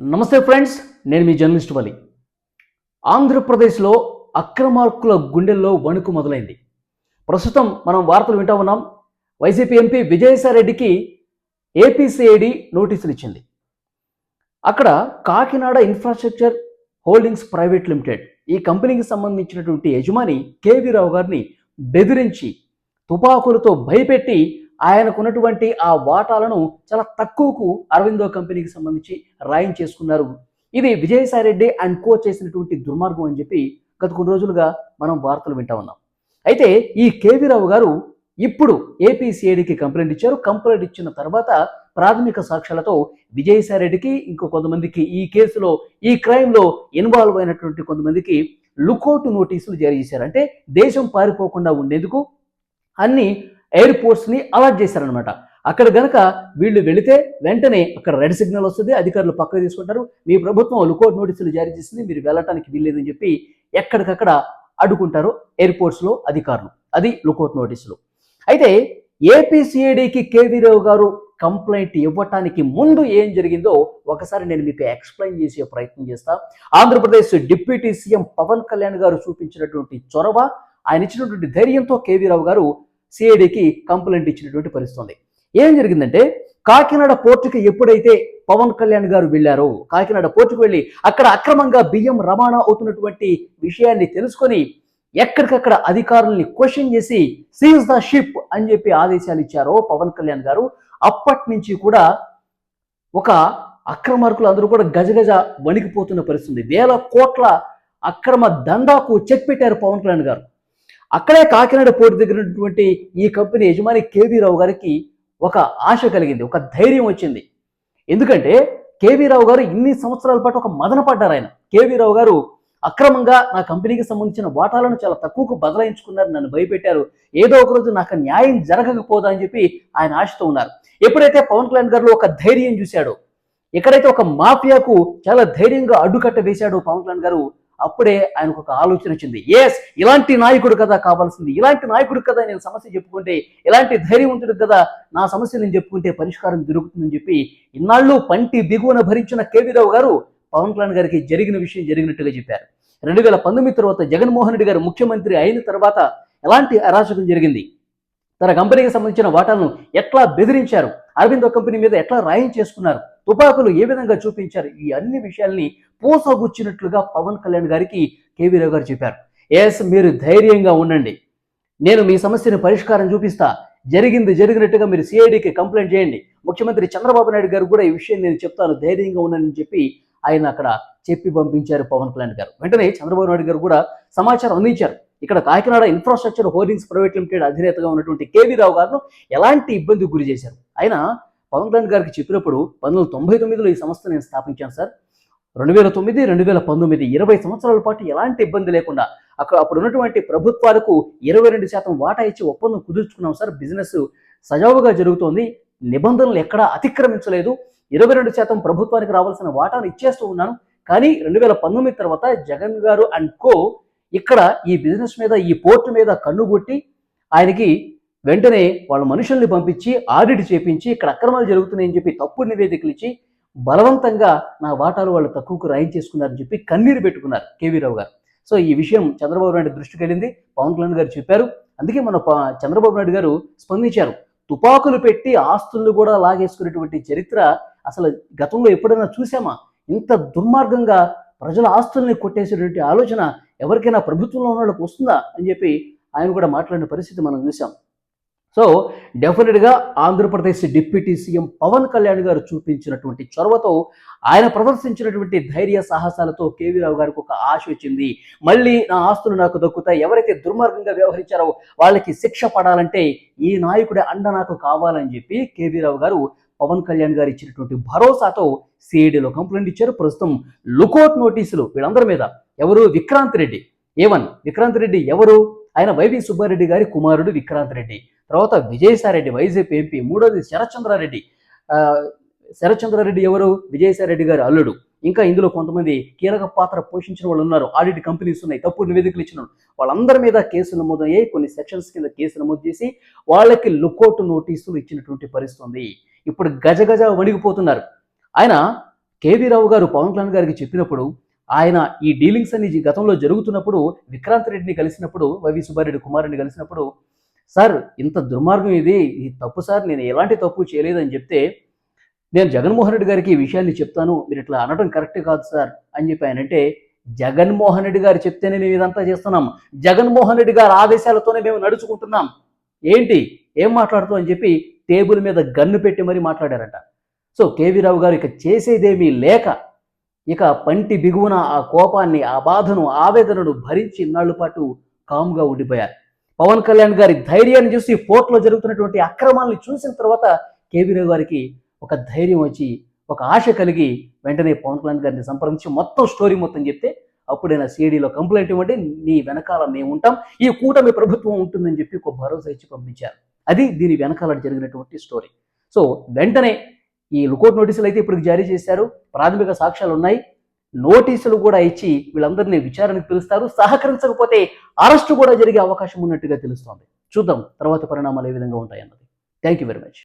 నమస్తే ఫ్రెండ్స్ నేను మీ జర్నలిస్ట్ వలి. ఆంధ్రప్రదేశ్లో అక్రమార్కుల గుండెల్లో వణుకు మొదలైంది. ప్రస్తుతం మనం వార్తలు వింటా ఉన్నాం. వైసీపీ ఎంపీ విజయసాయిరెడ్డికి ఏపీసీఐడి నోటీసులు ఇచ్చింది. అక్కడ Kakinada infrastructure holdings private limited ఈ కంపెనీకి సంబంధించినటువంటి యజమాని కేవీ రావు గారిని బెదిరించి తుపాకులతో భయపెట్టి ఆయనకున్నటువంటి ఆ వాటాలను చాలా తక్కువకు అరవిందో కంపెనీకి సంబంధించి రాయించేసుకున్నారు ఇది విజయసాయిరెడ్డి అండ్ కో చేసినటువంటి దుర్మార్గం అని చెప్పి గత కొన్ని రోజులుగా మనం వార్తలు వింటా ఉన్నాం. అయితే ఈ కేవీ రావు గారు ఇప్పుడు ఏపీసీఐడికి కంప్లైంట్ ఇచ్చారు. కంప్లైంట్ ఇచ్చిన తర్వాత ప్రాథమిక సాక్ష్యాలతో విజయసాయిరెడ్డికి ఇంకో కొంతమందికి ఈ కేసులో ఈ క్రైమ్లో ఇన్వాల్వ్ అయినటువంటి కొంతమందికి లుకౌట్ నోటీసులు జారీ చేశారు. అంటే దేశం పారిపోకుండా ఉండేందుకు అన్ని ఎయిర్పోర్ట్స్ని అలర్ట్ చేశారనమాట అక్కడ గనక వీళ్ళు వెళితే వెంటనే అక్కడ రెడ్ సిగ్నల్ వస్తుంది అధికారులు పక్కకు తీసుకుంటారు. మీ ప్రభుత్వం లుకౌట్ నోటీసులు జారీ చేసింది మీరు వెళ్ళటానికి వీల్లేదని చెప్పి ఎక్కడికక్కడ అడ్డుకుంటారు ఎయిర్పోర్ట్స్లో అధికారులు. అది లుకౌట్ నోటీసులు. అయితే ఏపీసీఐడికి కేవీ రావు గారు కంప్లైంట్ ఇవ్వటానికి ముందు ఏం జరిగిందో ఒకసారి నేను మీకు ఎక్స్ప్లెయిన్ చేసే ప్రయత్నం చేస్తా. ఆంధ్రప్రదేశ్ డిప్యూటీ సీఎం పవన్ కళ్యాణ్ గారు చూపించినటువంటి చొరవ ఆయన ఇచ్చినటువంటి ధైర్యంతో కేవీ రావు గారు సిఐడికి కంప్లైంట్ ఇచ్చినటువంటి పరిస్థితి ఉంది. ఏం జరిగిందంటే కాకినాడ పోర్టుకి ఎప్పుడైతే పవన్ కళ్యాణ్ గారు వెళ్ళారో కాకినాడ పోర్టుకు వెళ్ళి అక్కడ అక్రమంగా బియ్యం రవాణా అవుతున్నటువంటి విషయాన్ని తెలుసుకొని ఎక్కడికక్కడ అధికారుల్ని క్వశ్చన్ చేసి సీజ్ ద షిప్ అని చెప్పి ఆదేశాలు ఇచ్చారో పవన్ కళ్యాణ్ గారు. అప్పటి నుంచి కూడా ఒక అక్రమార్కులు అందరూ కూడా గజగజ వణికిపోతున్న పరిస్థితి వేల కోట్ల అక్రమ దందాకు చెక్ పెట్టారు పవన్ కళ్యాణ్ గారు. అక్కడే కాకినాడ పోర్టు దగ్గర ఉన్నటువంటి ఈ కంపెనీ యజమాని కేవీ రావు గారికి ఒక ఆశ కలిగింది ఒక ధైర్యం వచ్చింది. ఎందుకంటే కేవీ రావు గారు ఇన్ని సంవత్సరాల పాటు ఒక మదన పడ్డారు ఆయన. కేవీ రావు గారు అక్రమంగా నా కంపెనీకి సంబంధించిన వాటాలను చాలా తక్కువకు బదలాయించుకున్నారు నన్ను భయపెట్టారు. ఏదో ఒక రోజు నాకు న్యాయం జరగకపోదా అని చెప్పి ఆయన ఆశతో ఉన్నారు. ఎప్పుడైతే పవన్ కళ్యాణ్ గారు ఒక ధైర్యం చూశాడో ఎక్కడైతే ఒక మాఫియాకు చాలా ధైర్యంగా అడ్డుకట్ట వేశాడో పవన్ కళ్యాణ్ గారు అప్పుడే ఆయనకు ఒక ఆలోచన వచ్చింది. ఎస్ ఇలాంటి నాయకుడు కదా కావాల్సింది. ఇలాంటి నాయకుడు కదా నేను సమస్య చెప్పుకుంటే ఇలాంటి ధైర్యం ఉంటుంది కదా నా సమస్య నేను చెప్పుకుంటే పరిష్కారం దొరుకుతుందని చెప్పి ఇన్నాళ్ళు పంటి దిగువన భరించిన కేవీరావు గారు పవన్ కళ్యాణ్ గారికి జరిగిన విషయం జరిగినట్టుగా చెప్పారు. రెండు వేల పంతొమ్మిది తర్వాత జగన్మోహన్ రెడ్డి గారు ముఖ్యమంత్రి అయిన తర్వాత ఎలాంటి అరాచకం జరిగింది? తన కంపెనీకి సంబంధించిన వాటాలను ఎట్లా బెదిరించారు? అరవిందో కంపెనీ మీద ఎట్లా రాయం చేసుకున్నారు? తుపాకులు ఏ విధంగా చూపించారు? ఈ అన్ని విషయాల్ని పూసగుచ్చినట్లుగా పవన్ కళ్యాణ్ గారికి కేవీ రావు గారు చెప్పారు. ఎస్ మీరు ధైర్యంగా ఉండండి. నేను మీ సమస్యను పరిష్కారం చూపిస్తా. జరిగింది జరిగినట్టుగా మీరు సిఐడికి కంప్లైంట్ చేయండి. ముఖ్యమంత్రి చంద్రబాబు నాయుడు గారు కూడా ఈ విషయం నేను చెప్తాను. ధైర్యంగా ఉండని చెప్పి ఆయన అక్కడ చెప్పి పంపించారు పవన్ కళ్యాణ్ గారు. వెంటనే చంద్రబాబు నాయుడు గారు కూడా సమాచారం అందించారు. ఇక్కడ Kakinada infrastructure holdings private limited అధినేతగా ఉన్నటువంటి కేవీ రావు గారు ఎలాంటి ఇబ్బందికి గురి చేశారు? ఆయన పవన్ కళ్యాణ్ గారికి చెప్పినప్పుడు పంతొమ్మిది తొంభై తొమ్మిదిలో ఈ సంస్థ నేను స్థాపించాను సార్. రెండు వేల తొమ్మిది రెండు వేల పంతొమ్మిది ఇరవై సంవత్సరాల పాటు ఎలాంటి ఇబ్బంది లేకుండా అక్కడ అప్పుడు ఉన్నటువంటి ప్రభుత్వాలకు ఇరవై రెండు శాతం వాటా ఇచ్చి ఒప్పందం కుదుర్చుకున్నాం సార్. బిజినెస్ సజావుగా జరుగుతోంది. నిబంధనలు ఎక్కడా అతిక్రమించలేదు. ఇరవై రెండు శాతం ప్రభుత్వానికి రావాల్సిన వాటాను ఇచ్చేస్తూ ఉన్నాను. కానీ రెండు వేల పంతొమ్మిది తర్వాత జగన్ గారు అండ్ కో ఇక్కడ ఈ బిజినెస్ మీద ఈ పోర్టు మీద కన్నుగొట్టి ఆయనకి వెంటనే వాళ్ళ మనుషుల్ని పంపించి ఆడిట్ చేపించి ఇక్కడ అక్రమాలు జరుగుతున్నాయని చెప్పి తప్పుడు నివేదికలు ఇచ్చి బలవంతంగా నా వాటాలు వాళ్ళు తక్కువకు రాయి చేసుకున్నారని చెప్పి కన్నీరు పెట్టుకున్నారు కేవీ రావు గారు. సో ఈ విషయం చంద్రబాబు నాయుడు దృష్టికి వెళ్ళింది. పవన్ కళ్యాణ్ గారు చెప్పారు. అందుకే మన చంద్రబాబు నాయుడు గారు స్పందించారు. తుపాకులు పెట్టి ఆస్తులను కూడా లాగేసుకునేటువంటి చరిత్ర అసలు గతంలో ఎప్పుడైనా చూసామా ఇంత దుర్మార్గంగా ప్రజల ఆస్తుల్ని కొట్టేసేటువంటి ఆలోచన ఎవరికైనా ప్రభుత్వంలో ఉన్న వాళ్ళకి వస్తుందా అని చెప్పి ఆయన కూడా మాట్లాడిన పరిస్థితి మనం చూసాం సో డెఫినెట్గా ఆంధ్రప్రదేశ్ డిప్యూటీ సీఎం పవన్ కళ్యాణ్ గారు చూపించినటువంటి చొరవతో ఆయన ప్రదర్శించినటువంటి ధైర్య సాహసాలతో కేవీ రావు గారికి ఒక ఆశ వచ్చింది. మళ్ళీ నా ఆస్తులు నాకు దక్కుతాయి. ఎవరైతే దుర్మార్గంగా వ్యవహరించారో వాళ్ళకి శిక్ష పడాలంటే ఈ నాయకుడి అండ నాకు కావాలని చెప్పి కేవీ రావు గారు పవన్ కళ్యాణ్ గారు ఇచ్చినటువంటి భరోసాతో సిఐడిలో కంప్లైంట్ ఇచ్చారు. ప్రస్తుతం లుకౌట్ నోటీసులు వీళ్ళందరి మీద. ఎవరు? విక్రాంత్ రెడ్డి. ఏవన్ విక్రాంత్ రెడ్డి ఎవరు? ఆయన వైవి సుబ్బారెడ్డి గారి కుమారుడు విక్రాంత్ రెడ్డి. తర్వాత విజయసాయిరెడ్డి వైసీపీ ఎంపీ మూడోది శరత్చంద్రారెడ్డి. శరత్చంద్రారెడ్డి ఎవరు? విజయసాయిరెడ్డి గారి అల్లుడు. ఇంకా ఇందులో కొంతమంది కీలక పాత్ర పోషించిన వాళ్ళు ఉన్నారు. ఆడిట్ కంపెనీస్ ఉన్నాయి. తప్పుడు నివేదికలు ఇచ్చిన వాళ్ళు. వాళ్ళందరి మీద కేసు నమోదయ్యాయి. కొన్ని సెక్షన్స్ కింద కేసు నమోదు చేసి వాళ్ళకి లుకౌట్ నోటీసులు ఇచ్చినటువంటి పరిస్థితి ఉంది. ఇప్పుడు గజ గజ వణిగిపోతున్నారు. ఆయన కేవీ రావు గారు పవన్ కళ్యాణ్ గారికి చెప్పినప్పుడు ఆయన ఈ డీలింగ్స్ అన్ని గతంలో జరుగుతున్నప్పుడు విక్రాంత్ రెడ్డిని కలిసినప్పుడు వైవి సుబ్బారెడ్డి కుమారుని కలిసినప్పుడు సార్ ఇంత దుర్మార్గం ఇది. ఇది తప్పు సార్ నేను ఎలాంటి తప్పు చేయలేదని చెప్తే నేను జగన్మోహన్ రెడ్డి గారికి ఈ విషయాన్ని చెప్తాను. మీరు ఇట్లా అనడం కరెక్ట్ కాదు సార్ అని చెప్పి ఆయన అంటే జగన్మోహన్ రెడ్డి గారు చెప్తేనే మేము ఇదంతా చేస్తున్నాం. జగన్మోహన్ రెడ్డి గారి ఆదేశాలతోనే మేము నడుచుకుంటున్నాం. ఏంటి? ఏం మాట్లాడుతూ అని చెప్పి టేబుల్ మీద గన్ను పెట్టి మరీ మాట్లాడారట. సో కేవీ రావు గారు ఇక చేసేదేమీ లేక ఇక పంటి బిగువున ఆ కోపాన్ని ఆ బాధను ఆవేదనను భరించి ఇన్నాళ్ళ పాటు కామ్గా ఉండిపోయారు. పవన్ కళ్యాణ్ గారి ధైర్యాన్ని చూసి పోర్ట్లో జరుగుతున్నటువంటి అక్రమాలను చూసిన తర్వాత కేవీరావు గారికి ఒక ధైర్యం వచ్చి ఒక ఆశ కలిగి వెంటనే పవన్ కళ్యాణ్ గారిని సంప్రదించి మొత్తం స్టోరీ మొత్తం చెప్తే అప్పుడైనా సిఐడిలో కంప్లైంట్ ఇవ్వండి నీ వెనకాల మేము ఉంటాం ఈ కూటమి ప్రభుత్వం ఉంటుందని చెప్పి ఒక భరోసా ఇచ్చి పంపించారు. అది దీని వెనకాల జరిగినటువంటి స్టోరీ. సో వెంటనే ఈ లుకౌట్ నోటీసులు అయితే ఇప్పుడు జారీ చేశారు. ప్రాథమిక సాక్ష్యాలు ఉన్నాయి. నోటీసులు కూడా ఇచ్చి వీళ్ళందరినీ విచారణకు పిలుస్తారు. సహకరించకపోతే అరెస్టు కూడా జరిగే అవకాశం ఉన్నట్టుగా తెలుస్తోంది. చూద్దాం తర్వాత పరిణామాలు ఏ విధంగా ఉంటాయన్నది. Thank you very much